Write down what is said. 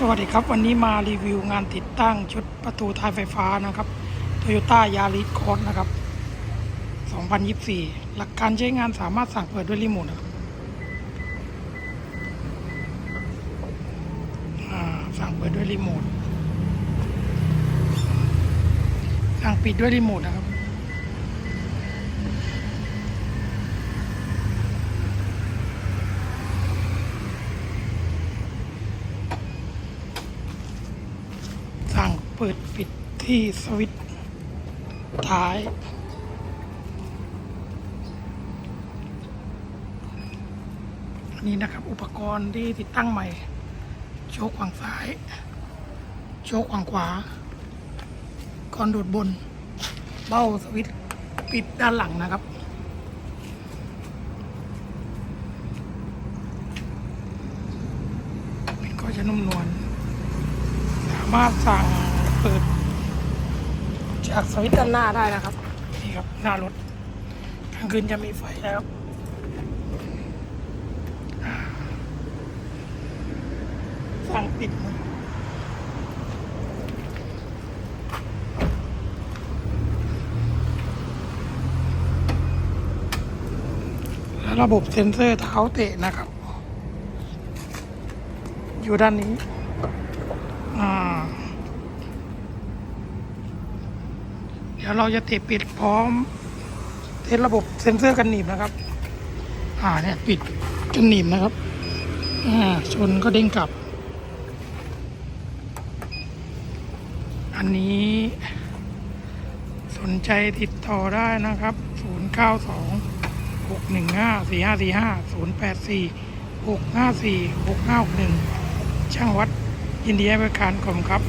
สวัสดีครับ วันนี้มารีวิวงานติดตั้งชุดประตูท้ายไฟฟ้านะครับ Toyota Yaris Cross นะครับ 2024 หลักการใช้งานสามารถสั่งเปิดด้วยรีโมทนะครับอ่าสั่งเปิดด้วยรีโมทสั่งปิดด้วยรีโมทนะครับ เปิดปิดที่สวิตช์ท้ายนนี้นะครับอุปกรณ์ที่ติดตั้งใหม่ โชคฝั่งซ้าย โชคฝั่งขวาคอนดูดบน เบ้าสวิตช์ปิดด้านหลังนะครับก็จะนุ่มนวลสามารถสั่ง เปิด จากสวิตช์ด้านหน้าได้นะครับ นี่ครับหน้ารถกลางคืนจะมีไฟแล้วสั่งปิดและระบบเซ็นเซอร์เท้าเตะนะครับ อยู่ด้านนี้ อ่า เดี๋ยวเราจะติดปิดพร้อม เทสระบบเซ็นเซอร์กันหนีบนะครับ อ่าเนี่ยปิดกันหนีบนะครับ อ่าชนก็เด้งกลับ อันนี้สนใจติดต่อได้นะครับ 092 615 4545 084 654 6561 ช่างวัดยินดีให้บริการกรมครับ